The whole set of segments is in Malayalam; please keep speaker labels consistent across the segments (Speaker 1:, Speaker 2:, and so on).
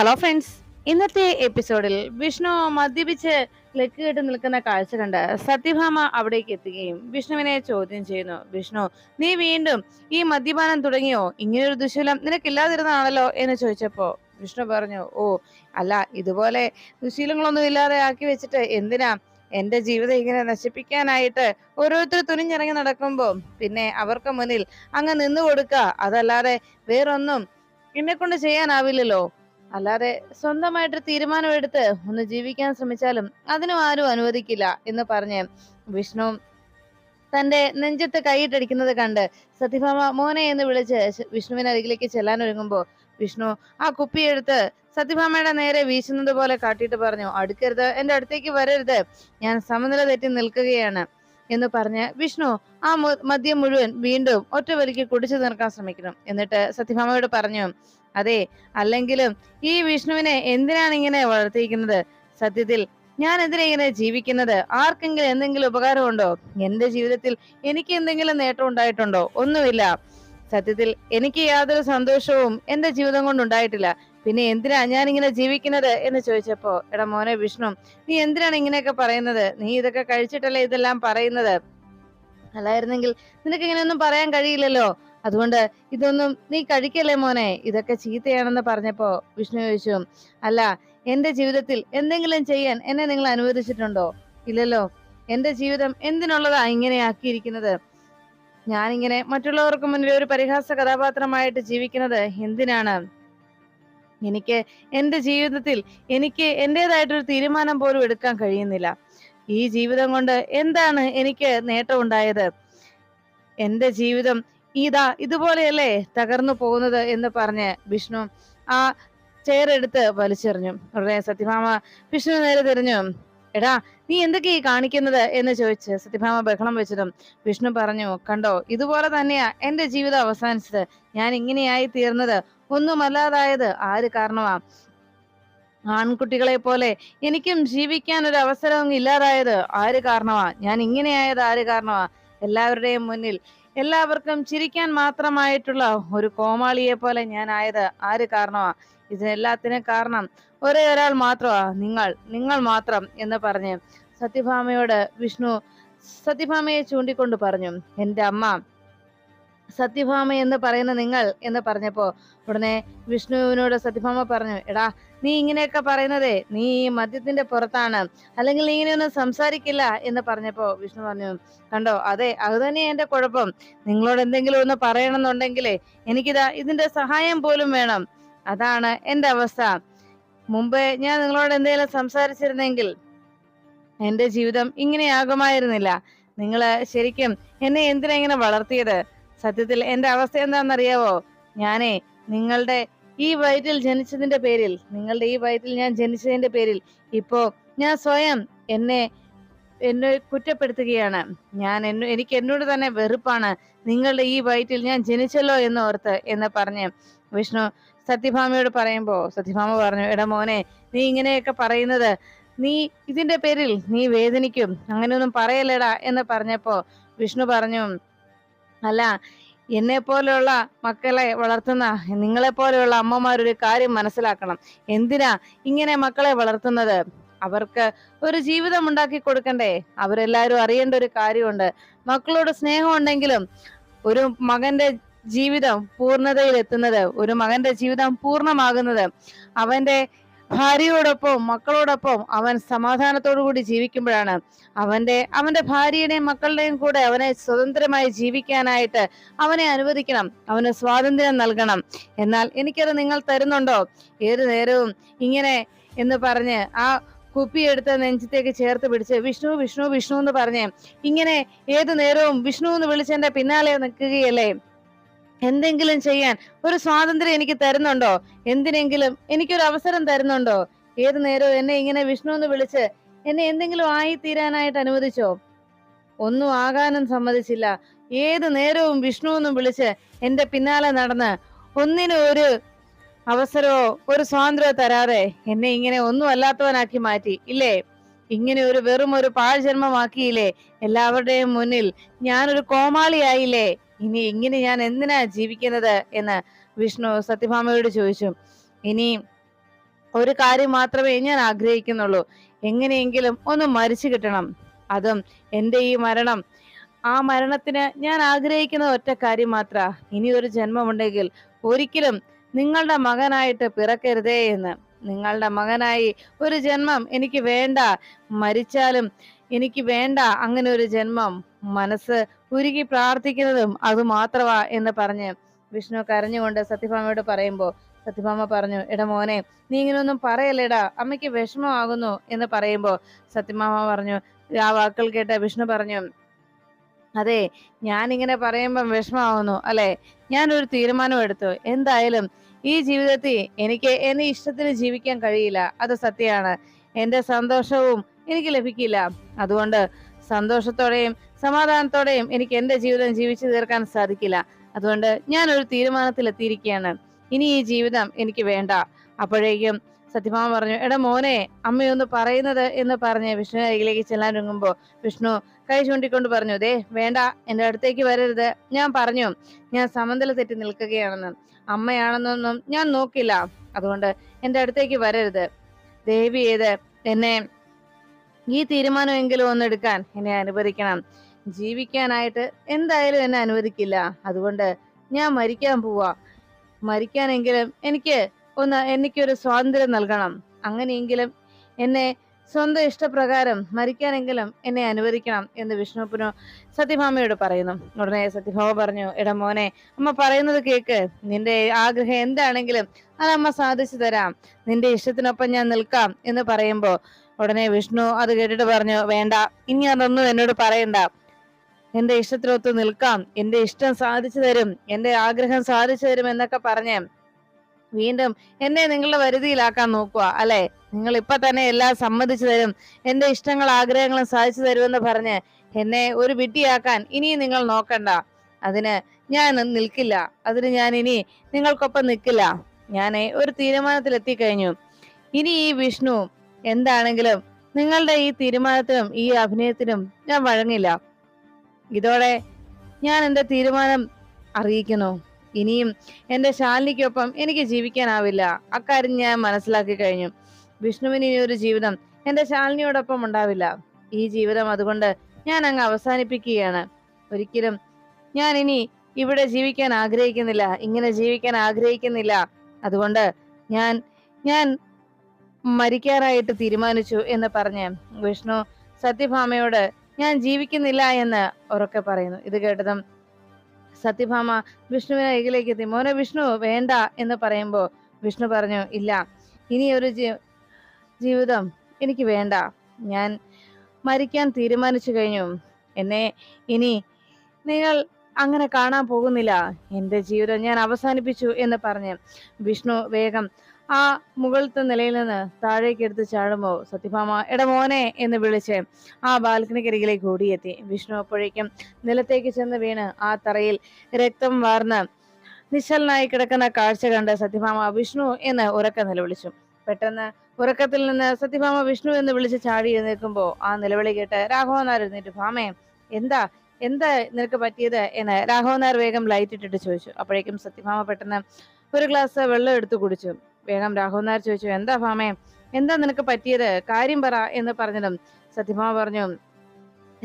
Speaker 1: ഹലോ ഫ്രണ്ട്സ് ഇന്നത്തെ എപ്പിസോഡിൽ വിഷ്ണു മദ്യപിച്ച് ലക്ക് കെട്ട് നിൽക്കുന്ന കാഴ്ച കണ്ട് സത്യഭാമ അവിടേക്ക് എത്തുകയും വിഷ്ണുവിനെ ചോദ്യം ചെയ്യുന്നു. വിഷ്ണു നീ വീണ്ടും ഈ മദ്യപാനം തുടങ്ങിയോ? ഇങ്ങനൊരു ദുശീലം നിനക്കില്ലാതിരുന്നാണല്ലോ? എന്ന് ചോദിച്ചപ്പോ വിഷ്ണു പറഞ്ഞു ഓ അല്ല ഇതുപോലെ ദുശീലങ്ങളൊന്നും ഇല്ലാതെ ആക്കി വെച്ചിട്ട് എന്തിനാ എന്റെ ജീവിതം ഇങ്ങനെ നശിപ്പിക്കാനായിട്ട് ഓരോരുത്തർ തുനിഞ്ഞിറങ്ങി നടക്കുമ്പോ? പിന്നെ അവർക്ക് മുന്നിൽ അങ്ങ് നിന്നു കൊടുക്കുക അതല്ലാതെ വേറൊന്നും എന്നെ കൊണ്ട് ചെയ്യാനാവില്ലല്ലോ. അല്ലാതെ സ്വന്തമായിട്ട് തീരുമാനമെടുത്ത് ഒന്ന് ജീവിക്കാൻ ശ്രമിച്ചാലും അതിനും ആരും അനുവദിക്കില്ല എന്ന് പറഞ്ഞ് വിഷ്ണു തന്റെ നെഞ്ചത്ത് കൈയിട്ടടിക്കുന്നത് കണ്ട് സത്യഭാമ മോനെ എന്ന് വിളിച്ച് വിഷ്ണുവിന് അരികിലേക്ക് ചെല്ലാൻ ഒരുങ്ങുമ്പോ വിഷ്ണു ആ കുപ്പിയെടുത്ത് സത്യഭാമയുടെ നേരെ വീശുന്നത് പോലെ കാട്ടിയിട്ട് പറഞ്ഞു അടുക്കരുത് എന്റെ അടുത്തേക്ക് വരരുത് ഞാൻ സമനില തെറ്റി നിൽക്കുകയാണ് എന്ന് പറഞ്ഞ് വിഷ്ണു ആ മദ്യം മുഴുവൻ വീണ്ടും ഒറ്റ വലിക്ക് കുടിച്ചു തീർക്കാൻ ശ്രമിക്കണം. എന്നിട്ട് സത്യഭാമയോട് പറഞ്ഞു അതെ അല്ലെങ്കിലും ഈ വിഷ്ണുവിനെ എന്തിനാണ് ഇങ്ങനെ വളർത്തിയിരിക്കുന്നത്? സത്യത്തിൽ ഞാൻ എന്തിനാ ഇങ്ങനെ ജീവിക്കുന്നത്? ആർക്കെങ്കിലും എന്തെങ്കിലും ഉപകാരമുണ്ടോ എന്റെ ജീവിതത്തിൽ എനിക്ക് എന്തെങ്കിലും നേട്ടം ഉണ്ടായിട്ടുണ്ടോ? ഒന്നുമില്ല. സത്യത്തിൽ എനിക്ക് യാതൊരു സന്തോഷവും എന്റെ ജീവിതം കൊണ്ട് ഉണ്ടായിട്ടില്ല. പിന്നെ എന്തിനാ ഞാൻ ഇങ്ങനെ ജീവിക്കുന്നത്? എന്ന് ചോദിച്ചപ്പോ എടാ മോനെ വിഷ്ണു നീ എന്തിനാണ് ഇങ്ങനെയൊക്കെ പറയുന്നത്? നീ ഇതൊക്കെ കഴിച്ചിട്ടല്ലേ ഇതെല്ലാം പറയുന്നത്? അല്ലായിരുന്നെങ്കിൽ നിനക്ക് ഇങ്ങനെയൊന്നും പറയാൻ കഴിയില്ലല്ലോ. അതുകൊണ്ട് ഇതൊന്നും നീ കഴിക്കല്ലേ മോനെ? ഇതൊക്കെ ചീത്തയാണെന്ന് പറഞ്ഞപ്പോ വിഷ്ണു ചോദിച്ചു അല്ല എന്റെ ജീവിതത്തിൽ എന്തെങ്കിലും ചെയ്യാൻ എന്നെ നിങ്ങൾ അനുവദിച്ചിട്ടുണ്ടോ? ഇല്ലല്ലോ എന്റെ ജീവിതം എന്തിനുള്ളതാ ഇങ്ങനെ ആക്കിയിരിക്കുന്നത്? ഞാനിങ്ങനെ മറ്റുള്ളവർക്ക് മുന്നിൽ ഒരു പരിഹാസ കഥാപാത്രമായിട്ട് ജീവിക്കുന്നത് എന്തിനാണ്? എനിക്ക് എന്റെ ജീവിതത്തിൽ എനിക്ക് എന്റേതായിട്ടൊരു തീരുമാനം പോലും എടുക്കാൻ കഴിയുന്നില്ല. ഈ ജീവിതം കൊണ്ട് എന്താണ് എനിക്ക് നേട്ടം ഉണ്ടായത് എന്റെ ജീവിതം ഇതാ ഇതുപോലെയല്ലേ തകർന്നു പോകുന്നത് എന്ന് പറഞ്ഞ് വിഷ്ണു ആ ചെയർ എടുത്ത് വലിച്ചെറിഞ്ഞു. ഉടനെ സത്യഭാമ വിഷ്ണു നേരെ തിരിഞ്ഞു. എടാ നീ എന്തൊക്കെയാ ഈ കാണിക്കുന്നത് എന്ന് ചോദിച്ച് സത്യഭാമ ബഹളം വെച്ചതും വിഷ്ണു പറഞ്ഞു കണ്ടോ ഇതുപോലെ തന്നെയാ എന്റെ ജീവിതം അവസാനിച്ചത്. ഞാൻ ഇങ്ങനെയായി തീർന്നത് ഒന്നുമല്ലാതായത് ആര് കാരണമാ? ആൺകുട്ടികളെ പോലെ എനിക്കും ജീവിക്കാൻ ഒരു അവസരവും ഇല്ലാതായത് ആര് കാരണമാ? ഞാൻ ഇങ്ങനെയായത് ആര് കാരണമാ? എല്ലാവരുടെയും മുന്നിൽ എല്ലാവർക്കും ചിരിക്കാൻ മാത്രമായിട്ടുള്ള ഒരു കോമാളിയെ പോലെ ഞാൻ ആയത് ആര് കാരണമാ? ഇതിനെല്ലാത്തിനും കാരണം ഒരേ ഒരാൾ മാത്രമാ നിങ്ങൾ നിങ്ങൾ മാത്രം എന്ന് പറഞ്ഞ് സത്യഭാമയോട് വിഷ്ണു സത്യഭാമയെ ചൂണ്ടിക്കൊണ്ട് പറഞ്ഞു. എന്റെ അമ്മ സത്യഭാമ എന്ന് പറയുന്ന നിങ്ങൾ എന്ന് പറഞ്ഞപ്പോ ഉടനെ വിഷ്ണുവിനോട് സത്യഭാമ പറഞ്ഞു എടാ നീ ഇങ്ങനെയൊക്കെ പറയുന്നതേ നീ മദ്യത്തിന്റെ പുറത്താണ് അല്ലെങ്കിൽ നീ ഇങ്ങനെയൊന്നും സംസാരിക്കില്ല എന്ന് പറഞ്ഞപ്പോ വിഷ്ണു പറഞ്ഞു കണ്ടോ അതെ അത് തന്നെ എന്റെ കുഴപ്പം. നിങ്ങളോട് എന്തെങ്കിലും ഒന്ന് പറയണമെന്നുണ്ടെങ്കിലേ എനിക്കിതാ ഇതിന്റെ സഹായം പോലും വേണം. അതാണ് എന്റെ അവസ്ഥ. മുമ്പ് ഞാൻ നിങ്ങളോട് എന്തെങ്കിലും സംസാരിച്ചിരുന്നെങ്കിൽ എന്റെ ജീവിതം ഇങ്ങനെയാകുമായിരുന്നില്ല. നിങ്ങൾ ശരിക്കും എന്നെ എന്തിനാ ഇങ്ങനെ വളർത്തിയത്? സത്യത്തിൽ എന്റെ അവസ്ഥ എന്താണെന്നറിയാവോ? ഞാനേ നിങ്ങളുടെ ഈ വയറ്റിൽ ജനിച്ചതിന്റെ പേരിൽ നിങ്ങളുടെ ഈ വയറ്റിൽ ഞാൻ ജനിച്ചതിന്റെ പേരിൽ ഇപ്പോ ഞാൻ സ്വയം എന്നെ എന്നെ കുറ്റപ്പെടുത്തുകയാണ്. ഞാൻ എന്നെ എനിക്ക് എന്നോട് തന്നെ വെറുപ്പാണ്. നിങ്ങളുടെ ഈ വയറ്റിൽ ഞാൻ ജനിച്ചല്ലോ എന്ന് ഓർത്ത് എന്ന് പറഞ്ഞ് വിഷ്ണു സത്യഭാമയോട് പറയുമ്പോ സത്യഭാമ പറഞ്ഞു എടാ മോനെ നീ ഇങ്ങനെയൊക്കെ പറയുന്നത് നീ ഇതിന്റെ പേരിൽ നീ വേദനിക്കും. അങ്ങനെയൊന്നും പറയല്ലേടാ എന്ന് പറഞ്ഞപ്പോ വിഷ്ണു പറഞ്ഞു അല്ല എന്നെ പോലെയുള്ള മക്കളെ വളർത്തുന്ന നിങ്ങളെ പോലെയുള്ള അമ്മമാർ ഒരു കാര്യം മനസ്സിലാക്കണം. എന്തിനാ ഇങ്ങനെ മക്കളെ വളർത്തുന്നത്? അവർക്ക് ഒരു ജീവിതം ഉണ്ടാക്കി കൊടുക്കണ്ടേ? അവരെല്ലാവരും അറിയേണ്ട ഒരു കാര്യമുണ്ട്. മക്കളോട് സ്നേഹം ഉണ്ടെങ്കിലും ഒരു മകന്റെ ജീവിതം പൂർണതയിൽ എത്തുന്നത് ഒരു മകന്റെ ജീവിതം പൂർണമാകുന്നത് അവന്റെ ഭാര്യയോടൊപ്പം മക്കളോടൊപ്പം അവൻ സമാധാനത്തോടു കൂടി ജീവിക്കുമ്പോഴാണ് അവന്റെ അവന്റെ ഭാര്യയുടെയും മക്കളുടെയും കൂടെ അവനെ സ്വതന്ത്രമായി ജീവിക്കാനായിട്ട് അവനെ അനുവദിക്കണം. അവന് സ്വാതന്ത്ര്യം നൽകണം. എന്നാൽ എനിക്കത് നിങ്ങൾ തരുന്നുണ്ടോ? ഏതു നേരവും ഇങ്ങനെ എന്ന് പറഞ്ഞ് ആ കുപ്പിയെടുത്ത് നെഞ്ചത്തേക്ക് ചേർത്ത് പിടിച്ച് വിഷ്ണു വിഷ്ണു വിഷ്ണു എന്ന് പറഞ്ഞ് ഇങ്ങനെ ഏതു നേരവും വിഷ്ണു എന്ന് വിളിച്ചെന്റെ പിന്നാലെ നിൽക്കുകയല്ലേ? എന്തെങ്കിലും ചെയ്യാൻ ഒരു സ്വാതന്ത്ര്യം എനിക്ക് തരുന്നുണ്ടോ? എന്തിനെങ്കിലും എനിക്കൊരു അവസരം തരുന്നുണ്ടോ? ഏത് നേരവും എന്നെ ഇങ്ങനെ വിഷ്ണു എന്ന് വിളിച്ച് എന്നെ എന്തെങ്കിലും ആയി തീരാനായിട്ട് അനുവദിച്ചോ? ഒന്നും ആകാനും സമ്മതിച്ചില്ല. ഏത് നേരവും വിഷ്ണു എന്നും വിളിച്ച് എന്റെ പിന്നാലെ നടന്ന് ഒന്നിനും ഒരു അവസരമോ ഒരു സ്വാതന്ത്ര്യമോ തരാതെ എന്നെ ഇങ്ങനെ ഒന്നും അല്ലാത്തവനാക്കി മാറ്റി. ഇല്ലേ? ഇങ്ങനെ ഒരു വെറും ഒരു പാഴ്ജന്മമാക്കിയില്ലേ? എല്ലാവരുടെയും മുന്നിൽ ഞാനൊരു കോമാളിയായില്ലേ? ഇനി എങ്ങനെ ഞാൻ എന്തിനാ ജീവിക്കുന്നത് എന്ന് വിഷ്ണു സത്യഭാമയോട് ചോദിച്ചു. ഇനി ഒരു കാര്യം മാത്രമേ ഞാൻ ആഗ്രഹിക്കുന്നുള്ളൂ. എങ്ങനെയെങ്കിലും ഒന്ന് മരിച്ചു കിട്ടണം. അതും എന്റെ ഈ മരണം. ആ മരണത്തിന് ഞാൻ ആഗ്രഹിക്കുന്ന ഒറ്റ കാര്യം മാത്ര. ഇനി ഒരു ജന്മമുണ്ടെങ്കിൽ ഒരിക്കലും നിങ്ങളുടെ മകനായിട്ട് പിറക്കരുതേ എന്ന്. നിങ്ങളുടെ മകനായി ഒരു ജന്മം എനിക്ക് വേണ്ട. മരിച്ചാലും എനിക്ക് വേണ്ട അങ്ങനെ ഒരു ജന്മം. മനസ്സ് ഉരുകി പ്രാർത്ഥിക്കുന്നതും അത് മാത്രമാ എന്ന് പറഞ്ഞ് വിഷ്ണു കരഞ്ഞുകൊണ്ട് സത്യഭാമയോട് പറയുമ്പോൾ സത്യഭാമ പറഞ്ഞു എടാ മോനെ നീ ഇങ്ങനെയൊന്നും പറയല്ലേടാ അമ്മയ്ക്ക് വിഷമമാകുന്നു എന്ന് പറയുമ്പോൾ സത്യഭാമ പറഞ്ഞു ആ വാക്കുകൾ കേട്ട വിഷ്ണു പറഞ്ഞു അതെ ഞാൻ ഇങ്ങനെ പറയുമ്പം വിഷമാവുന്നു അല്ലെ? ഞാനൊരു തീരുമാനം എടുത്തു എന്തായാലും ഈ ജീവിതത്തിൽ എനിക്ക് എന്റെ ഇഷ്ടത്തിന് ജീവിക്കാൻ കഴിയില്ല. അത് സത്യമാണ്. എന്റെ സന്തോഷവും എനിക്ക് ലഭിക്കില്ല. അതുകൊണ്ട് സന്തോഷത്തോടെയും സമാധാനത്തോടെയും എനിക്ക് എന്റെ ജീവിതം ജീവിച്ചു തീർക്കാൻ സാധിക്കില്ല. അതുകൊണ്ട് ഞാൻ ഒരു തീരുമാനത്തിൽ എത്തിയിരിക്കുകയാണ് ഇനി ഈ ജീവിതം എനിക്ക് വേണ്ട. അപ്പോഴേക്കും സത്യഭാമ പറഞ്ഞു എടാ മോനെ അമ്മയൊന്ന് പറയുന്നത് എന്ന് പറഞ്ഞ് വിഷ്ണു അരികിലേക്ക് ചെല്ലാൻ ഒരുങ്ങുമ്പോൾ വിഷ്ണു കൈ ചൂണ്ടിക്കൊണ്ട് പറഞ്ഞു ദേ വേണ്ട എന്റെ അടുത്തേക്ക് വരരുത്. ഞാൻ പറഞ്ഞു ഞാൻ സമനില തെറ്റി നിൽക്കുകയാണെന്ന്. അമ്മയാണെന്നൊന്നും ഞാൻ നോക്കില്ല. അതുകൊണ്ട് എന്റെ അടുത്തേക്ക് വരരുത്. ദേവി ഏത് എന്നെ ഈ തീരുമാനമെങ്കിലും ഒന്ന് എടുക്കാൻ എന്നെ അനുവദിക്കണം. ജീവിക്കാനായിട്ട് എന്തായാലും എന്നെ അനുവദിക്കില്ല. അതുകൊണ്ട് ഞാൻ മരിക്കാൻ പോവാ. മരിക്കാനെങ്കിലും എനിക്ക് ഒന്ന് എനിക്കൊരു സ്വാതന്ത്ര്യം നൽകണം. അങ്ങനെയെങ്കിലും എന്നെ സ്വന്തം ഇഷ്ടപ്രകാരം മരിക്കാനെങ്കിലും എന്നെ അനുവദിക്കണം എന്ന് വിഷ്ണുപ്പിനു സത്യഭാമയോട് പറയുന്നു. ഉടനെ സത്യഭാമ പറഞ്ഞു എടാ മോനെ അമ്മ പറയുന്നത് കേക്ക്. നിന്റെ ആഗ്രഹം എന്താണെങ്കിലും അത് അമ്മ സാധിച്ചു തരാം. നിന്റെ ഇഷ്ടത്തിനൊപ്പം ഞാൻ നിൽക്കാം. എന്ന് പറയുമ്പോ ഉടനെ വിഷ്ണു അത് കേട്ടിട്ട് പറഞ്ഞു വേണ്ട ഇനി അതൊന്നും എന്നോട് പറയണ്ട. എന്റെ ഇഷ്ടത്തിനൊത്ത് നിൽക്കാം. എന്റെ ഇഷ്ടം സാധിച്ചു തരും. എന്റെ ആഗ്രഹം സാധിച്ചു തരും എന്നൊക്കെ പറഞ്ഞ് വീണ്ടും എന്നെ നിങ്ങളുടെ വരുതിയിലാക്കാൻ നോക്കുക അല്ലെ? നിങ്ങൾ ഇപ്പൊ തന്നെ എല്ലാം സമ്മതിച്ചു തരും. എന്റെ ഇഷ്ടങ്ങൾ ആഗ്രഹങ്ങളും സാധിച്ചു തരുമെന്ന് പറഞ്ഞ് എന്നെ ഒരു വിട്ടിയാക്കാൻ ഇനിയും നിങ്ങൾ നോക്കണ്ട. അതിന് ഞാൻ നിൽക്കില്ല. അതിന് ഞാൻ ഇനി നിങ്ങൾക്കൊപ്പം നിൽക്കില്ല. ഞാൻ ഒരു തീരുമാനത്തിൽ എത്തിക്കഴിഞ്ഞു ഇനി ഈ വിഷ്ണു എന്താണെങ്കിലും നിങ്ങളുടെ ഈ തീരുമാനത്തിനും ഈ അഭിനയത്തിനും ഞാൻ വഴങ്ങില്ല. ഇതോടെ ഞാൻ എന്റെ തീരുമാനം അറിയിക്കുന്നു. ഇനിയും എന്റെ ശാലിനിക്കൊപ്പം എനിക്ക് ജീവിക്കാനാവില്ല. അക്കാര്യം ഞാൻ മനസ്സിലാക്കി കഴിഞ്ഞു. വിഷ്ണുവിന് ഇനി ഒരു ജീവിതം. എന്റെ ശാലിനിയോടൊപ്പം ഉണ്ടാവില്ല. ഈ ജീവിതം അതുകൊണ്ട് ഞാൻ അങ്ങ് അവസാനിപ്പിക്കുകയാണ്. ഒരിക്കലും ഞാൻ ഇനി ഇവിടെ ജീവിക്കാൻ ആഗ്രഹിക്കുന്നില്ല. ഇങ്ങനെ ജീവിക്കാൻ ആഗ്രഹിക്കുന്നില്ല. അതുകൊണ്ട് ഞാൻ ഞാൻ മരിക്കാനായിട്ട് തീരുമാനിച്ചു എന്ന് പറഞ്ഞ് വിഷ്ണു സത്യഭാമയോട് ഞാൻ ജീവിക്കുന്നില്ല എന്ന് ഉറക്കെ പറയുന്നു. ഇത് കേട്ടതും സത്യഭാമ വിഷ്ണുവിനെ അരികിലേക്ക് എത്തി. മോനെ വിഷ്ണു വേണ്ട എന്ന് പറയുമ്പോൾ വിഷ്ണു പറഞ്ഞു ഇല്ല. ഇനി ഒരു ജീവിതം എനിക്ക് വേണ്ട. ഞാൻ മരിക്കാൻ തീരുമാനിച്ചു കഴിഞ്ഞു. എന്നെ ഇനി നിങ്ങൾ അങ്ങനെ കാണാൻ പോകുന്നില്ല. എന്റെ ജീവിതം ഞാൻ അവസാനിപ്പിച്ചു എന്ന് പറഞ്ഞ് വിഷ്ണു വേഗം ആ മുകളിലത്തെ നിലയിൽ നിന്ന് താഴേക്ക് എടുത്ത് ചാടുമ്പോൾ സത്യഭാമ എട മോനെ എന്ന് വിളിച്ച് ആ ബാൽക്കണിക്കരികിലേക്ക് ഓടിയെത്തി. വിഷ്ണു അപ്പോഴേക്കും നിലത്തേക്ക് ചെന്ന് വീണ് ആ തറയിൽ രക്തം വാർന്ന് നിശ്ചലനായി കിടക്കുന്ന കാഴ്ച കണ്ട് സത്യഭാമ വിഷ്ണു എന്ന് ഉറക്ക നിലവിളിച്ചു. പെട്ടെന്ന് ഉറക്കത്തിൽ നിന്ന് സത്യഭാമ വിഷ്ണു എന്ന് വിളിച്ച് ചാടി എഴുന്നേൽക്കുമ്പോ ആ നിലവിളി കേട്ട് രാഘവൻ എഴുന്നേറ്റ്. ഭാമേ എന്താ എന്താ നിനക്ക് പറ്റിയത് എന്ന് രാഘവനാർ വേഗം ലൈറ്റ് ഇട്ടിട്ട് ചോദിച്ചു. അപ്പോഴേക്കും സത്യഭാമ പെട്ടെന്ന് ഒരു ഗ്ലാസ് വെള്ളം എടുത്തു കുടിച്ചു. വേഗം രാഘവനാർ ചോദിച്ചു എന്താ ഭാമേ എന്താ നിനക്ക് പറ്റിയത്? കാര്യം പറ എന്ന് പറഞ്ഞതും സത്യഭാമ പറഞ്ഞു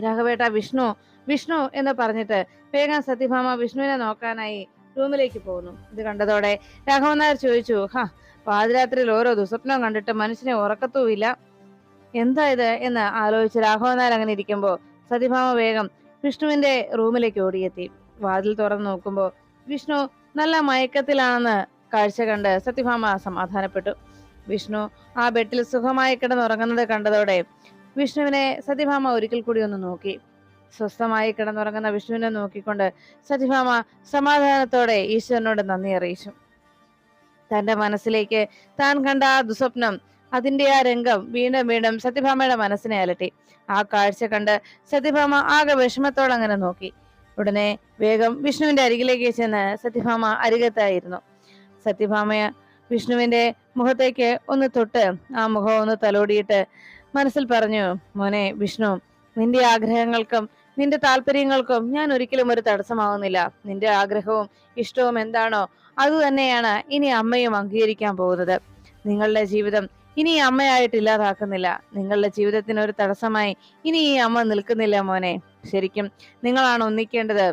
Speaker 1: രാഘവേട്ട വിഷ്ണു വിഷ്ണു എന്ന് പറഞ്ഞിട്ട് വേഗം സത്യഭാമ വിഷ്ണുവിനെ നോക്കാനായി റൂമിലേക്ക് പോകുന്നു. ഇത് കണ്ടതോടെ രാഘവനാർ ചോദിച്ചു ഹാ പാതിരാത്രിയിൽ ഓരോ ദുസ്വപ്നം കണ്ടിട്ട് മനുഷ്യനെ ഉറക്കത്തുമില്ല. എന്താ ഇത് എന്ന് ആലോചിച്ച് രാഘവനാൽ അങ്ങനെ ഇരിക്കുമ്പോ സതിഭാമ വേഗം വിഷ്ണുവിന്റെ റൂമിലേക്ക് ഓടിയെത്തി. വാതിൽ തുറന്നു നോക്കുമ്പോൾ വിഷ്ണു നല്ല മയക്കത്തിലാണെന്ന് കാഴ്ച കണ്ട് സത്യഭാമ സമാധാനപ്പെട്ടു. വിഷ്ണു ആ ബെഡിൽ സുഖമായി കിടന്നുറങ്ങുന്നത് കണ്ടതോടെ വിഷ്ണുവിനെ സത്യഭാമ ഒരിക്കൽ കൂടി ഒന്ന് നോക്കി. സ്വസ്ഥമായി കിടന്നുറങ്ങുന്ന വിഷ്ണുവിനെ നോക്കിക്കൊണ്ട് സത്യഭാമ സമാധാനത്തോടെ ഈശ്വരനോട് നന്ദി അറിയിച്ചു. തന്റെ മനസ്സിലേക്ക് താൻ കണ്ട ആ ദുസ്വപ്നം അതിന്റെ ആ രംഗം വീണ്ടും വീണ്ടും സത്യഭാമയുടെ മനസ്സിനെ അലട്ടി. ആ കാഴ്ച കണ്ട് സത്യഭാമ ആകെ വിഷമത്തോടെ അങ്ങനെ നോക്കി. ഉടനെ വേഗം വിഷ്ണുവിന്റെ അരികിലേക്ക് ചെന്ന് സത്യഭാമ അരികത്തായിരുന്നു. സത്യഭാമയ വിഷ്ണുവിന്റെ മുഖത്തേക്ക് ഒന്ന് തൊട്ട് ആ മുഖം ഒന്ന് തലോടിയിട്ട് മനസ്സിൽ പറഞ്ഞു മോനെ വിഷ്ണു നിന്റെ ആഗ്രഹങ്ങൾക്കും നിന്റെ താല്പര്യങ്ങൾക്കും ഞാൻ ഒരിക്കലും ഒരു തടസ്സമാവുന്നില്ല. നിന്റെ ആഗ്രഹവും ഇഷ്ടവും എന്താണോ അത് തന്നെയാണ് ഇനി അമ്മയും അംഗീകരിക്കാൻ പോകുന്നത്. നിങ്ങളുടെ ജീവിതം ഇനി അമ്മയായിട്ട് ഇല്ലാതാക്കുന്നില്ല. നിങ്ങളുടെ ജീവിതത്തിന് ഒരു തടസ്സമായി ഇനി ഈ അമ്മ നിൽക്കുന്നില്ല മോനെ. ശരിക്കും നിങ്ങളാണ് ഒന്നിക്കേണ്ടത്.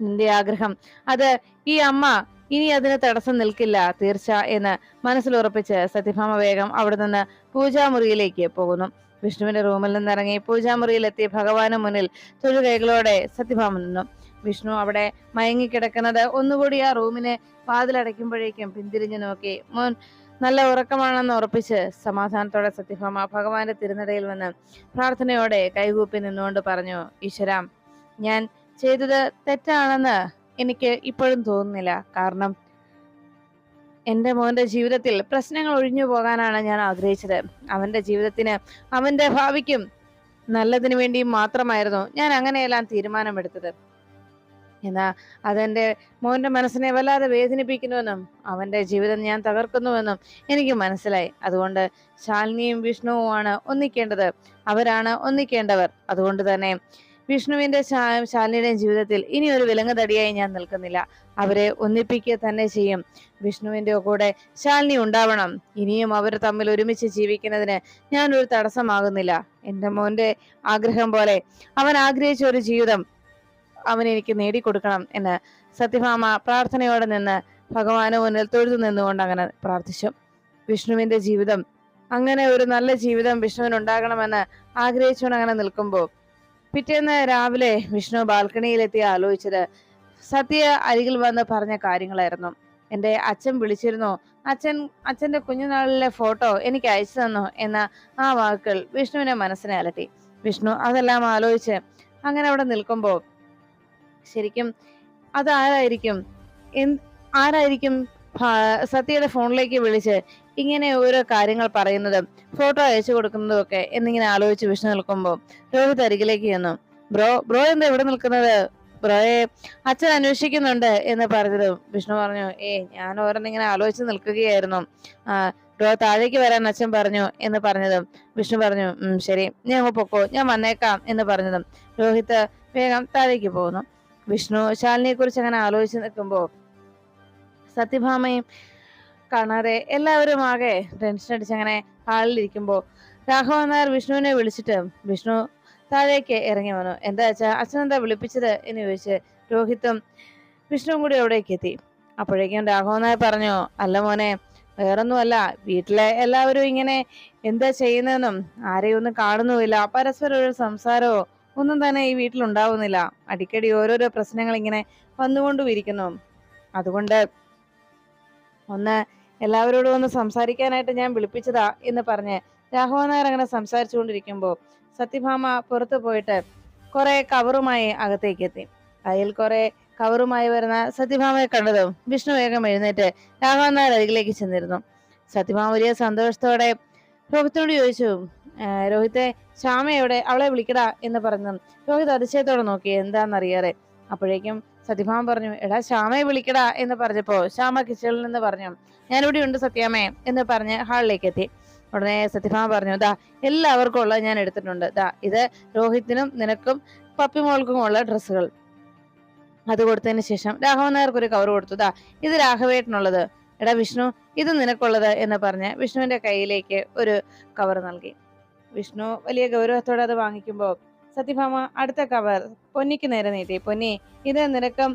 Speaker 1: നിന്റെ ആഗ്രഹം അത് ഈ അമ്മ ഇനി അതിന് തടസ്സം നിൽക്കില്ല തീർച്ച എന്ന് മനസ്സിൽ ഉറപ്പിച്ച് സത്യഭാമ വേഗം അവിടെ നിന്ന് പൂജാമുറിയിലേക്ക് പോകുന്നു. വിഷ്ണുവിന്റെ റൂമിൽ നിന്നിറങ്ങി പൂജാമുറിയിലെത്തി ഭഗവാന് മുന്നിൽ തൊഴുകൈകളോടെ സത്യഭാമ നിന്നു. വിഷ്ണു അവിടെ മയങ്ങിക്കിടക്കുന്നത്. ഒന്നുകൂടി ആ റൂമിനെ വാതിലടയ്ക്കുമ്പോഴേക്കും പിന്തിരിഞ്ഞു നോക്കി. മോൻ നല്ല ഉറക്കമാണെന്ന് ഉറപ്പിച്ച് സമാധാനത്തോടെ സത്യഭാമ ഭഗവാന്റെ തിരുനടയിൽ വന്ന് പ്രാർത്ഥനയോടെ കൈകൂപ്പി നിന്നുകൊണ്ട് പറഞ്ഞു ഈശ്വരാം ഞാൻ ചെയ്തത് തെറ്റാണെന്ന് എനിക്ക് ഇപ്പോഴും തോന്നുന്നില്ല. കാരണം എന്റെ മോന്റെ ജീവിതത്തിൽ പ്രശ്നങ്ങൾ ഒഴിഞ്ഞു പോകാനാണ് ഞാൻ ആഗ്രഹിച്ചത്. അവന്റെ ജീവിതത്തിന് അവന്റെ ഭാവിക്കും നല്ലതിനു വേണ്ടി മാത്രമായിരുന്നു ഞാൻ അങ്ങനെയെല്ലാം തീരുമാനമെടുത്തത്. എന്നാ അതെന്റെ മോന്റെ മനസ്സിനെ വല്ലാതെ വേദനിപ്പിക്കുന്നുവെന്നും അവന്റെ ജീവിതം ഞാൻ തകർക്കുന്നുവെന്നും എനിക്ക് മനസ്സിലായി. അതുകൊണ്ട് ശാലിനിയും വിഷ്ണുവുമാണ് ഒന്നിക്കേണ്ടത്. അവരാണ് ഒന്നിക്കേണ്ടവർ. അതുകൊണ്ട് തന്നെ വിഷ്ണുവിന്റെ ശാലിനിയുടെയും ജീവിതത്തിൽ ഇനി ഒരു വിലങ്ങുതടിയായി ഞാൻ നിൽക്കുന്നില്ല. അവരെ ഒന്നിപ്പിക്കുക തന്നെ ചെയ്യും. വിഷ്ണുവിന്റെ കൂടെ ശാലിനി ഉണ്ടാവണം. ഇനിയും അവർ തമ്മിൽ ഒരുമിച്ച് ജീവിക്കുന്നതിന് ഞാൻ ഒരു തടസ്സമാകുന്നില്ല. എന്റെ മോന്റെ ആഗ്രഹം പോലെ അവൻ ആഗ്രഹിച്ച ഒരു ജീവിതം അവൻ എനിക്ക് നേടിക്കൊടുക്കണം എന്ന് സത്യഭാമ പ്രാർത്ഥനയോടെ നിന്ന് ഭഗവാന് മുന്നിൽ തൊഴുതു നിന്നുകൊണ്ട് അങ്ങനെ പ്രാർത്ഥിച്ചു. വിഷ്ണുവിന്റെ ജീവിതം അങ്ങനെ ഒരു നല്ല ജീവിതം വിഷ്ണുവിന് ഉണ്ടാകണമെന്ന് ആഗ്രഹിച്ചുകൊണ്ട് അങ്ങനെ നിൽക്കുമ്പോൾ പിറ്റേന്ന് രാവിലെ വിഷ്ണു ബാൽക്കണിയിലെത്തി ആലോചിച്ചത് സത്യ അരികിൽ വന്ന് പറഞ്ഞ കാര്യങ്ങളായിരുന്നു. എന്റെ അച്ഛൻ വിളിച്ചിരുന്നു അച്ഛൻ അച്ഛന്റെ കുഞ്ഞുനാളിലെ ഫോട്ടോ എനിക്ക് അയച്ചു തന്നു എന്ന ആ വാക്കുകൾ വിഷ്ണുവിനെ മനസ്സിനെ അലട്ടി. വിഷ്ണു അതെല്ലാം ആലോചിച്ച് അങ്ങനെ അവിടെ നിൽക്കുമ്പോൾ ശരിക്കും അതാരായിരിക്കും? എൻ ആരായിരിക്കും? സത്യയുടെ ഫോണിലേക്ക് വിളിച്ച് ഇങ്ങനെ ഓരോ കാര്യങ്ങൾ പറയുന്നതും ഫോട്ടോ അയച്ചു കൊടുക്കുന്നതും ഒക്കെ എന്നിങ്ങനെ ആലോചിച്ച് വിഷ്ണു നിൽക്കുമ്പോൾ രോഹിത് അരികിലേക്ക് ചെന്നു. ബ്രോ ബ്രോ എന്താ ഇവിടെ നിൽക്കുന്നത്? ബ്രോയെ അച്ഛൻ അന്വേഷിക്കുന്നുണ്ട് എന്ന് പറഞ്ഞതും വിഷ്ണു പറഞ്ഞു. ഏ ഞാൻ ഓരോന്നിങ്ങനെ ആലോചിച്ച് നിൽക്കുകയായിരുന്നു. ബ്രോ താഴേക്ക് വരാൻ അച്ഛൻ പറഞ്ഞു എന്ന് പറഞ്ഞതും വിഷ്ണു പറഞ്ഞു. ശരി ഞാൻ പൊക്കോ ഞാൻ വന്നേക്കാം എന്ന് പറഞ്ഞതും രോഹിത് വേഗം താഴേക്ക് പോകുന്നു. വിഷ്ണു ശാലിനിയെ കുറിച്ച് അങ്ങനെ ആലോചിച്ച് നിൽക്കുമ്പോൾ സത്യഭാമയും കാണാതെ എല്ലാവരും ആകെ ടെൻഷൻ അടിച്ച് അങ്ങനെ ഹാളിലിരിക്കുമ്പോൾ രാഘവൻ നായർ വിഷ്ണുവിനെ വിളിച്ചിട്ട് വിഷ്ണു താഴേക്ക് ഇറങ്ങി വന്നു. എന്താ വെച്ചാൽ അച്ഛനെന്താ വിളിപ്പിച്ചത്? എന്ന് ചോദിച്ച് രോഹിത്തും വിഷ്ണുവും കൂടി അവിടേക്ക് എത്തി. അപ്പോഴേക്കും രാഘവൻ നായർ പറഞ്ഞു അല്ല മോനെ വേറൊന്നുമല്ല. വീട്ടിലെ എല്ലാവരും ഇങ്ങനെ എന്താ ചെയ്യുന്നതെന്നും ആരെയൊന്നും കാണുന്നുമില്ല. പരസ്പരം ഒരു സംസാരമോ ഒന്നും തന്നെ ഈ വീട്ടിൽ ഉണ്ടാവുന്നില്ല അടിക്കടി ഓരോരോ പ്രശ്നങ്ങൾ ഇങ്ങനെ വന്നുകൊണ്ടും ഇരിക്കുന്നു അതുകൊണ്ട് ഒന്ന് എല്ലാവരോടും ഒന്ന് സംസാരിക്കാനായിട്ട് ഞാൻ വിളിപ്പിച്ചതാ എന്ന് പറഞ്ഞ് രാഘവൻ നായർ അങ്ങനെ സംസാരിച്ചുകൊണ്ടിരിക്കുമ്പോൾ സത്യഭാമ പുറത്തു പോയിട്ട് കുറെ കവറുമായി അകത്തേക്ക് എത്തി അതിൽ കുറെ കവറുമായി വരുന്ന സത്യഭാമയെ കണ്ടതും വിഷ്ണു വേഗം എഴുന്നേറ്റ് രാഘവൻ നായർ അരികിലേക്ക് ചെന്നിരുന്നു. സത്യഭാമ വലിയ സന്തോഷത്തോടെ രോഹിത്തിനോട് ചോദിച്ചു "ആ, രോഹിത്തെ ശ്യാമ എവിടെ? അവളെ വിളിക്കടാ എന്ന് പറഞ്ഞു. രോഹിത് അതിശയത്തോടെ നോക്കി. എന്താണെന്നറിയാറെ അപ്പോഴേക്കും സത്യഭാമ പറഞ്ഞു എടാ ശ്യാമയെ വിളിക്കടാ എന്ന് പറഞ്ഞപ്പോ ശ്യാമ കിച്ചണിൽ നിന്ന് പറഞ്ഞു ഞാനിവിടെ ഉണ്ട് സത്യാമേ എന്ന് പറഞ്ഞ് ഹാളിലേക്ക് എത്തി. ഉടനെ സത്യഭാമ പറഞ്ഞു ദാ എല്ലാവർക്കും ഉള്ളത് ഞാൻ എടുത്തിട്ടുണ്ട്. ദാ ഇത് രോഹിത്തിനും നിനക്കും പപ്പിമോൾക്കും ഉള്ള ഡ്രസ്സുകൾ. അത് കൊടുത്തതിന് ശേഷം രാഘവൻ നായർക്ക് ഒരു കവർ കൊടുത്തു. ദാ ഇത് രാഘവേട്ടനുള്ളത്. എടാ വിഷ്ണു ഇത് നിനക്കുള്ളത് എന്ന് പറഞ്ഞ് വിഷ്ണുവിന്റെ കയ്യിലേക്ക് ഒരു കവർ നൽകി. വിഷ്ണു വലിയ ഗൗരവത്തോടെ അത് വാങ്ങിക്കുമ്പോൾ സത്യഭാമ അടുത്ത കവർ പൊന്നിക്ക് നേരെ നീട്ടി. പൊന്നി ഇത് നിനക്കും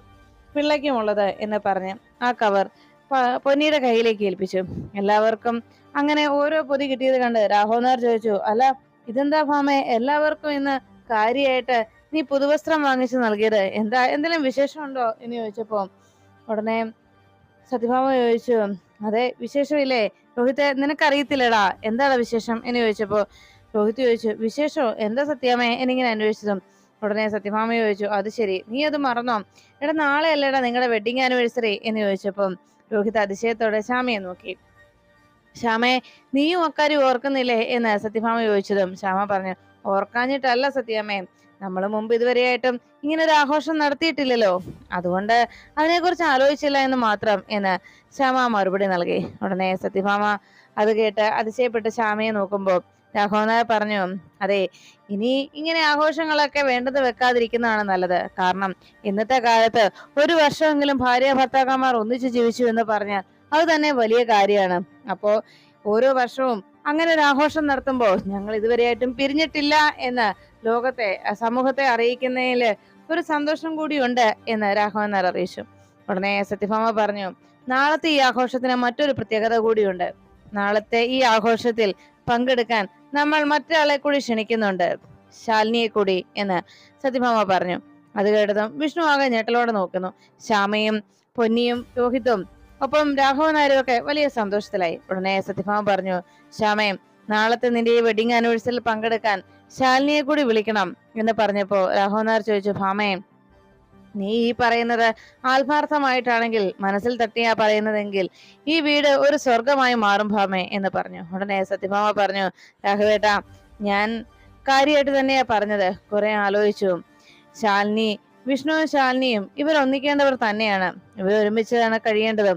Speaker 1: പിള്ളയ്ക്കുമുള്ളത് എന്ന് പറഞ്ഞ് ആ കവർ പൊന്നിയുടെ കയ്യിലേക്ക് ഏൽപ്പിച്ചു. എല്ലാവർക്കും അങ്ങനെ ഓരോ പൊതി കിട്ടിയത് കണ്ട് രാഹോനാർ ചോദിച്ചു അല്ല ഇതെന്താ ഭാമേ? എല്ലാവർക്കും ഇന്ന് കാര്യമായിട്ട് നീ പുതുവസ്ത്രം വാങ്ങിച്ചു നൽകിയത്. എന്താ എന്തെങ്കിലും വിശേഷമുണ്ടോ? എന്ന് ചോദിച്ചപ്പോ ഉടനെ സത്യഭാമ ചോദിച്ചു അതെ വിശേഷമില്ലേ? രോഹിത്തെ നിനക്കറിയത്തില്ലടാ. എന്താണ് വിശേഷം? എന്ന് ചോദിച്ചപ്പോ രോഹിത് ചോദിച്ചു വിശേഷോ? എന്താ സത്യാമേ എന്നിങ്ങനെ അന്വേഷിച്ചതും ഉടനെ സത്യഭാമ ചോദിച്ചു അത് ശരി. നീ അത് മറന്നോ? എടാ നാളെ അല്ലേടാ നിങ്ങളുടെ വെഡിങ് ആനിവേഴ്സറി എന്ന് ചോദിച്ചപ്പം രോഹിത് അതിശയത്തോടെ ശ്യാമയെ നോക്കി. ശ്യാമയെ നീയും അക്കാര്യം ഓർക്കുന്നില്ലേ? എന്ന് സത്യഭാമ ചോദിച്ചതും ശ്യാമ പറഞ്ഞു ഓർക്കാഞ്ഞിട്ടല്ല സത്യാമേ നമ്മൾ മുമ്പ് ഇതുവരെയായിട്ടും ഇങ്ങനെ ഒരു ആഘോഷം നടത്തിയിട്ടില്ലല്ലോ. അതുകൊണ്ട് അതിനെക്കുറിച്ച് ആലോചിച്ചില്ല എന്ന് മാത്രം എന്ന് ശ്യാമ മറുപടി നൽകി. ഉടനെ സത്യഭാമ അത് കേട്ട് അതിശയപ്പെട്ട് ശ്യാമയെ നോക്കുമ്പോൾ രാഘവനായ പറഞ്ഞു അതെ ഇനി ഇങ്ങനെ ആഘോഷങ്ങളൊക്കെ വേണ്ടത് വെക്കാതിരിക്കുന്നതാണ് നല്ലത്. കാരണം ഇന്നത്തെ കാലത്ത് ഒരു വർഷമെങ്കിലും ഭാര്യ ഭർത്താക്കന്മാർ ഒന്നിച്ചു ജീവിച്ചു എന്ന് പറഞ്ഞാൽ അത് തന്നെ വലിയ കാര്യമാണ്. അപ്പോ ഓരോ വർഷവും അങ്ങനെ ഒരു ആഘോഷം നടത്തുമ്പോൾ ഞങ്ങൾ ഇതുവരെയായിട്ടും പിരിഞ്ഞിട്ടില്ല എന്ന് ലോകത്തെ സമൂഹത്തെ അറിയിക്കുന്നതിൽ ഒരു സന്തോഷം കൂടിയുണ്ട് എന്ന് രാഘവൻ നായർ അറിയിച്ചു. ഉടനെ സത്യഭാമ പറഞ്ഞു നാളത്തെ ഈ ആഘോഷത്തിന് മറ്റൊരു പ്രത്യേകത കൂടിയുണ്ട്. നാളത്തെ ഈ ആഘോഷത്തിൽ പങ്കെടുക്കാൻ നമ്മൾ മറ്റൊരാളെ കൂടി ക്ഷണിക്കുന്നുണ്ട്. ശാലിനിയെ കൂടി എന്ന് സത്യഭാമ പറഞ്ഞു. അത് കേട്ടതും വിഷ്ണു ആകെ ഞെട്ടലോടെ നോക്കുന്നു. ശ്യാമയും പൊന്നിയും രോഹിതും ഒപ്പം രാഘവൻ നായരും ഒക്കെ വലിയ സന്തോഷത്തിലായി. ഉടനെ സത്യഭാമ പറഞ്ഞു ശ്യാമയും നാളത്തെ നിന്റെ ഈ വെഡിങ് ആനിവേഴ്സറിയിൽ പങ്കെടുക്കാൻ ശാലിനിയെ കൂടി വിളിക്കണം എന്ന് പറഞ്ഞപ്പോ രാഘവൻ നായർ ചോദിച്ചു ഭാമയെ നീ ഈ പറയുന്നത് ആത്മാർത്ഥമായിട്ടാണെങ്കിൽ മനസ്സിൽ തട്ടിയാ പറയുന്നതെങ്കിൽ ഈ വീട് ഒരു സ്വർഗമായി മാറും ഭാമേ എന്ന് പറഞ്ഞു. ഉടനെ സത്യഭാമ പറഞ്ഞു രാഘവേട്ട ഞാൻ കാര്യമായിട്ട് തന്നെയാ പറഞ്ഞത്. കുറെ ആലോചിച്ചു. ശാലിനി വിഷ്ണുവും ശാലിനിയും ഇവർ ഒന്നിക്കേണ്ടവർ തന്നെയാണ്. ഇവർ ഒരുമിച്ചാണ് കഴിയേണ്ടത്.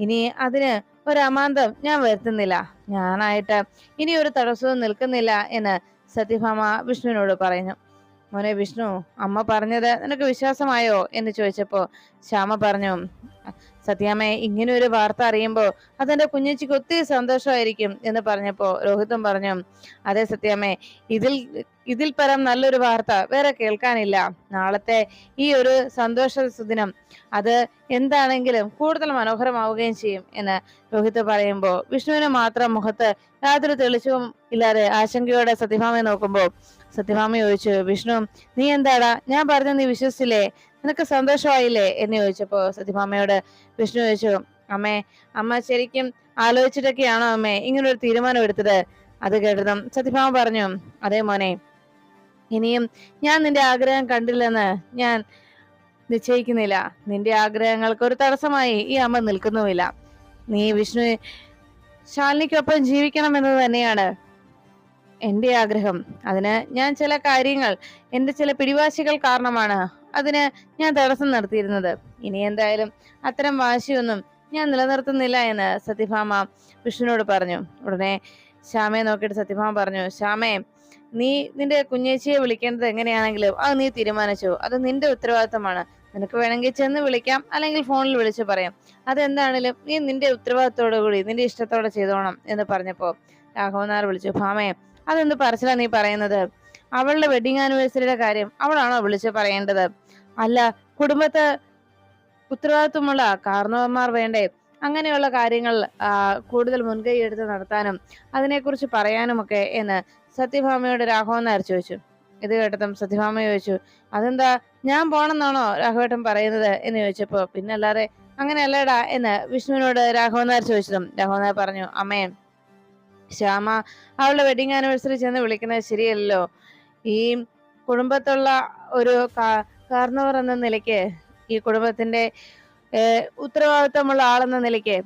Speaker 1: ഇനി അതിന് ഒരു അമാന്തം ഞാൻ വരുത്തുന്നില്ല. ഞാനായിട്ട് ഇനി ഒരു തടസ്സവും നിൽക്കുന്നില്ല എന്ന് സത്യഭാമ വിഷ്ണുവിനോട് പറയുന്നു മോനെ വിഷ്ണു അമ്മ പറഞ്ഞത് നിനക്ക് വിശ്വാസമായോ? എന്ന് ചോദിച്ചപ്പോ ശ്യാമ പറഞ്ഞു സത്യാമ്മയെ ഇങ്ങനെ ഒരു വാർത്ത അറിയുമ്പോ അതെന്റെ കുഞ്ഞച്ചിക്ക് ഒത്തിരി സന്തോഷമായിരിക്കും എന്ന് പറഞ്ഞപ്പോ രോഹിതും പറഞ്ഞു അതെ സത്യാമ്മേ ഇതിൽ ഇതിൽ പരം നല്ലൊരു വാർത്ത വേറെ കേൾക്കാനില്ല. നാളത്തെ ഈ ഒരു സന്തോഷ സുദിനം അത് എന്താണെങ്കിലും കൂടുതൽ മനോഹരമാവുകയും ചെയ്യും എന്ന് രോഹിത് പറയുമ്പോ വിഷ്ണുവിന് മാത്രം മുഖത്ത് യാതൊരു തെളിച്ചവും ഇല്ലാതെ ആശങ്കയോടെ സത്യഭാമയെ നോക്കുമ്പോ സത്യഭാമ ചോദിച്ചു വിഷ്ണു നീ എന്താടാ? ഞാൻ പറഞ്ഞ നീ വിശ്വസിച്ചില്ലേ? നിനക്ക് സന്തോഷമായില്ലേ? എന്ന് ചോദിച്ചപ്പോ സത്യഭാമയോട് വിഷ്ണു ചോദിച്ചു അമ്മേ അമ്മ ശരിക്കും ആലോചിച്ചിട്ടൊക്കെയാണോ അമ്മേ ഇങ്ങനെ ഒരു തീരുമാനം എടുത്തത്? അത് കേട്ടതും സത്യഭാമ പറഞ്ഞു അതേ മോനെ ഇനിയും ഞാൻ നിന്റെ ആഗ്രഹം കണ്ടില്ലെന്ന് ഞാൻ നിശ്ചയിക്കുന്നില്ല. നിന്റെ ആഗ്രഹങ്ങൾക്ക് ഒരു തടസ്സമായി ഈ അമ്മ നിൽക്കുന്നുമില്ല. നീ വിഷ്ണു ശാലിനിക്കൊപ്പം ജീവിക്കണം എന്നത് തന്നെയാണ്. എന്റെ ആഗ്രഹം. അതിന് ഞാൻ ചില കാര്യങ്ങൾ എന്റെ ചില പിടിവാശികൾ കാരണമാണ് അതിന് ഞാൻ തടസ്സം നടത്തിയിരുന്നത്. ഇനി എന്തായാലും അത്തരം വാശിയൊന്നും ഞാൻ നിലനിർത്തുന്നില്ല എന്ന് സത്യഭാമ വിഷ്ണുവിനോട് പറഞ്ഞു. ഉടനെ ശ്യാമയെ നോക്കിയിട്ട് സത്യഭാമ പറഞ്ഞു ശ്യാമേ നീ നിന്റെ കുഞ്ഞേച്ചിയെ വിളിക്കേണ്ടത് എങ്ങനെയാണെങ്കിലും അത് നീ തീരുമാനിച്ചു. അത് നിന്റെ ഉത്തരവാദിത്തമാണ്. നിനക്ക് വേണമെങ്കിൽ ചെന്ന് വിളിക്കാം അല്ലെങ്കിൽ ഫോണിൽ വിളിച്ച് പറയാം. അതെന്താണെങ്കിലും നീ നിന്റെ ഉത്തരവാദിത്തോടു കൂടി നിന്റെ ഇഷ്ടത്തോടെ ചെയ്തോണം എന്ന് പറഞ്ഞപ്പോ രാഘവനാർ വിളിച്ചു ഭാമയെ അതെന്ത് പറച്ചിലാ നീ പറയുന്നത്? അവളുടെ വെഡിങ് ആനിവേഴ്സറിയുടെ കാര്യം അവളാണോ വിളിച്ച് പറയേണ്ടത്? അല്ല കുടുംബത്തെ ഉത്തരവാദിത്വമുള്ള കാരണവന്മാർ വേണ്ടേ? അങ്ങനെയുള്ള കാര്യങ്ങൾ കൂടുതൽ മുൻകൈ എടുത്ത് നടത്താനും അതിനെക്കുറിച്ച് പറയാനുമൊക്കെ എന്ന് സത്യഭാമയോട് രാഘവൻ നായർ ചോദിച്ചു. ഇത് കേട്ടതും സത്യഭാമ ചോദിച്ചു അതെന്താ ഞാൻ പോണെന്നാണോ രാഘവേട്ടൻ പറയുന്നത്? എന്ന് ചോദിച്ചപ്പോ പിന്നല്ലാതെ അങ്ങനെയല്ലടാ എന്ന് വിഷ്ണുവിനോട് രാഘവൻ നായർ ചോദിച്ചതും രാഘവൻ നായർ പറഞ്ഞു അമ്മേ ശ്യാമ അവളുടെ വെഡിങ് ആനിവേഴ്സറി ചെന്ന് വിളിക്കുന്നത് ശരിയല്ലോ ഈ കുടുംബത്തുള്ള ഒരു കാർന്നവർ എന്ന നിലയ്ക്ക് ഈ കുടുംബത്തിന്റെ ഉത്തരവാദിത്വമുള്ള ആളെന്ന നിലയ്ക്ക്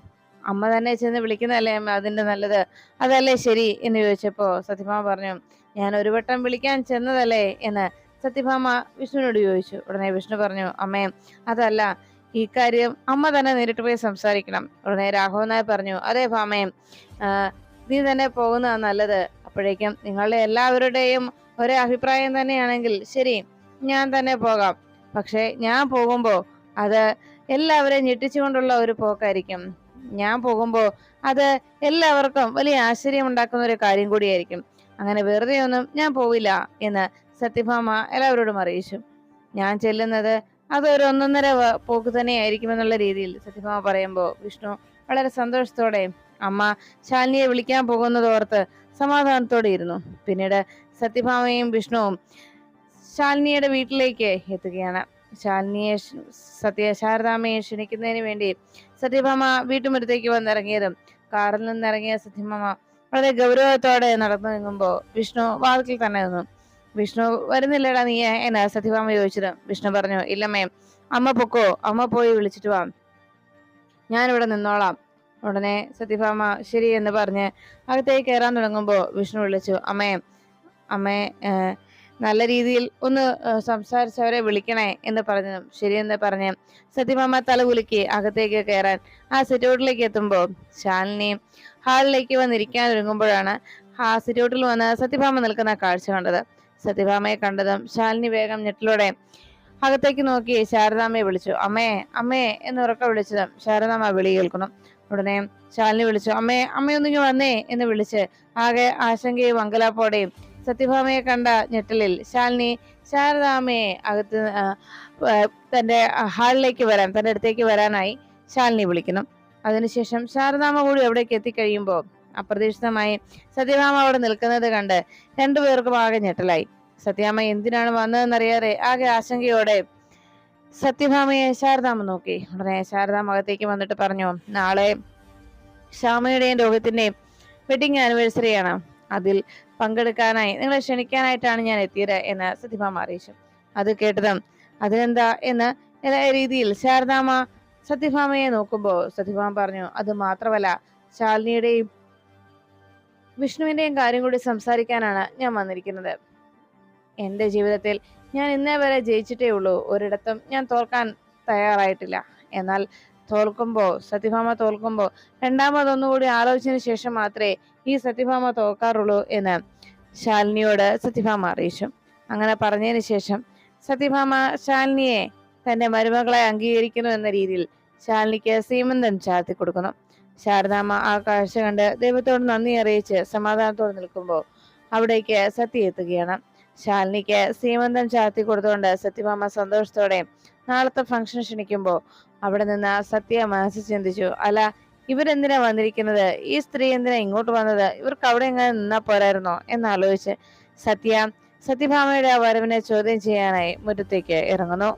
Speaker 1: അമ്മ തന്നെ ചെന്ന് വിളിക്കുന്നതല്ലേ അതിന്റെ നല്ലത്. അതല്ലേ ശരി എന്ന് ചോദിച്ചപ്പോ സത്യഭാമ പറഞ്ഞു ഞാൻ ഒരു വട്ടം വിളിക്കാൻ ചെന്നതല്ലേ? എന്ന് സത്യഭാമ വിഷ്ണുവിനോട് ചോദിച്ചു. ഉടനെ വിഷ്ണു പറഞ്ഞു അമ്മേ അതല്ല. ഈ കാര്യം അമ്മ തന്നെ നേരിട്ട് പോയി സംസാരിക്കണം. ഉടനെ രാഘവൻ പറഞ്ഞു അതേ ഭാമേ. നീ തന്നെ പോകുന്നതാണ് നല്ലത്. അപ്പോഴേക്കും നിങ്ങളുടെ എല്ലാവരുടെയും ഒരേ അഭിപ്രായം തന്നെയാണെങ്കിൽ ശരി ഞാൻ തന്നെ പോകാം. പക്ഷെ ഞാൻ പോകുമ്പോൾ അത് എല്ലാവരെയും ഞെട്ടിച്ചുകൊണ്ടുള്ള ഒരു പോക്കായിരിക്കും. ഞാൻ പോകുമ്പോൾ അത് എല്ലാവർക്കും വലിയ ആശ്ചര്യം ഉണ്ടാക്കുന്ന ഒരു കാര്യം കൂടിയായിരിക്കും. അങ്ങനെ വെറുതെ ഒന്നും ഞാൻ പോവില്ല എന്ന് സത്യഭാമ എല്ലാവരോടും അറിയിച്ചു. ഞാൻ ചെല്ലുന്നത് അത് ഒരു ഒന്നൊന്നര പോക്ക് തന്നെയായിരിക്കുമെന്നുള്ള രീതിയിൽ സത്യഭാമ പറയുമ്പോൾ വിഷ്ണു വളരെ സന്തോഷത്തോടെ അമ്മ ശാലിനിയെ വിളിക്കാൻ പോകുന്നതോർത്ത് സമാധാനത്തോടെ ഇരുന്നു പിന്നീട് സത്യഭാമയും വിഷ്ണുവും ശാലിനിയുടെ വീട്ടിലേക്ക് എത്തുകയാണ്. ശാലിനിയെ സത്യ ശാരദാമ്മയെ ക്ഷണിക്കുന്നതിന് വേണ്ടി സത്യഭാമ വീട്ടുമുറ്റത്തേക്ക് വന്നിറങ്ങിയതും കാറിൽ നിന്നിറങ്ങിയ സത്യഭാമ വളരെ ഗൗരവത്തോടെ നടന്നു നീങ്ങുമ്പോൾ വിഷ്ണു വാതിൽക്കൽ തന്നെ നിന്നു. വിഷ്ണു വരുന്നില്ലടാ നീ എന്നാ സത്യഭാമ ചോദിച്ചത്. വിഷ്ണു പറഞ്ഞു ഇല്ലമ്മേ അമ്മ പൊക്കോ അമ്മ പോയി വിളിച്ചിട്ട് വാ. ഞാനിവിടെ നിന്നോളാം. ഉടനെ സത്യഭാമ ശരി എന്ന് പറഞ്ഞ് അകത്തേക്ക് കയറാൻ തുടങ്ങുമ്പോൾ വിഷ്ണു വിളിച്ചു അമ്മേ അമ്മേ നല്ല രീതിയിൽ ഒന്ന് സംസാരിച്ചവരെ വിളിക്കണേ എന്ന് പറഞ്ഞു ശരിയെന്ന് പറഞ്ഞ് സത്യഭാമ തല കുലുക്കി അകത്തേക്ക് കയറാൻ. ആ സിറ്റൗട്ടിലേക്ക് എത്തുമ്പോൾ ശാലിനി ഹാളിലേക്ക് വന്നിരിക്കാൻ ഒരുങ്ങുമ്പോഴാണ് ആ സിറ്റൗട്ടിൽ വന്ന് സത്യഭാമ നിൽക്കുന്ന കാഴ്ച കണ്ടത്. സത്യഭാമയെ കണ്ടതും ശാലിനി വേഗം ഞെട്ടിലൂടെ അകത്തേക്ക് നോക്കി ശാരദാമയെ വിളിച്ചു. അമ്മേ അമ്മേ എന്ന് ഉറക്കെ വിളിച്ചതും ശാരദാമ വിളി കേൾക്കണം ഉടനെ ശാലിനി വിളിച്ചു അമ്മേ അമ്മയൊന്നിങ്ങ് വന്നേ എന്ന് വിളിച്ച് ആകെ ആശങ്കയും അങ്കലാപ്പോടെയും സത്യഭാമയെ കണ്ട ഞെട്ടലിൽ ശാലിനി ശാരദാമ്മയെ അകത്ത് തന്റെ ഹാളിലേക്ക് വരാൻ തന്റെ അടുത്തേക്ക് വരാനായി ശാലിനി വിളിക്കണം അതിനുശേഷം ശാരദാമ്മ കൂടി അവിടേക്ക് എത്തിക്കഴിയുമ്പോൾ അപ്രതീക്ഷിതമായി സത്യഭാമ അവിടെ നിൽക്കുന്നത് കണ്ട് രണ്ടുപേർക്കും ആകെ ഞെട്ടലായി. സത്യാമ്മ എന്തിനാണ് വന്നതെന്നറിയാതെ ആകെ ആശങ്കയോടെ സത്യഭാമയെ ശാരദാമ്മ നോക്കി. ഉടനെ ശാരദാമ്മ അകത്തേക്ക് വന്നിട്ട് പറഞ്ഞു നാളെ ശ്യാമയുടെയും രോഗത്തിന്റെയും വെഡിങ് ആനിവേഴ്സറിയാണ് അതിൽ പങ്കെടുക്കാനായി നിങ്ങളെ ക്ഷണിക്കാനായിട്ടാണ് ഞാൻ എത്തിയത് എന്ന് സത്യഭാമ അറിയിച്ചു. അത് കേട്ടതും അതിനെന്താ എന്ന് എന്ന രീതിയിൽ ശാരദാമ്മ സത്യഭാമയെ നോക്കുമ്പോൾ സത്യഭാമ പറഞ്ഞു അത് മാത്രമല്ല ശാലിനിയുടെയും വിഷ്ണുവിന്റെയും കാര്യം കൂടി സംസാരിക്കാനാണ് ഞാൻ വന്നിരിക്കുന്നത്. എന്റെ ജീവിതത്തിൽ ഞാൻ ഇന്നേ വരെ ജയിച്ചിട്ടേ ഉള്ളൂ. ഒരിടത്തും ഞാൻ തോൽക്കാൻ തയ്യാറായിട്ടില്ല. എന്നാൽ തോൽക്കുമ്പോൾ സത്യഭാമ തോൽക്കുമ്പോൾ രണ്ടാമതൊന്നുകൂടി ആലോചിച്ചതിന് ശേഷം മാത്രമേ ഈ സത്യഭാമ തോൽക്കാറുള്ളൂ എന്ന് ശാലിനിയോട് സത്യഭാമ അറിയിച്ചു. അങ്ങനെ പറഞ്ഞതിന് ശേഷം സത്യഭാമ ശാലിനിയെ തന്റെ മരുമകളെ അംഗീകരിക്കുന്നു എന്ന രീതിയിൽ ശാലിനിക്ക് സീമന്തം ചാർത്തി കൊടുക്കുന്നു. ശാരദാമ്മ ആ കാഴ്ച കണ്ട് ദൈവത്തോട് നന്ദി അറിയിച്ച് സമാധാനത്തോടെ നിൽക്കുമ്പോൾ അവിടേക്ക് സത്യ എത്തുകയാണ് ശാലിനിക്ക് സീമന്തം ചാർത്തി കൊടുത്തുകൊണ്ട് സത്യമാമ സന്തോഷത്തോടെ നാളത്തെ ഫംഗ്ഷൻ ക്ഷണിക്കുമ്പോൾ അവിടെ നിന്ന് സത്യ മനസ്സ് ചിന്തിച്ചു. അല്ല ഇവരെന്തിനാ വന്നിരിക്കുന്നത്? ഈ സ്ത്രീ എന്തിനാ ഇങ്ങോട്ട് വന്നത്? ഇവർക്ക് അവിടെ എങ്ങനെ നിന്നാ പോരായിരുന്നോ? എന്നാലോചിച്ച് സത്യ സത്യഭാമയുടെ ആ വരവിനെ ചോദ്യം ചെയ്യാനായി മുറ്റത്തേക്ക് ഇറങ്ങുന്നു.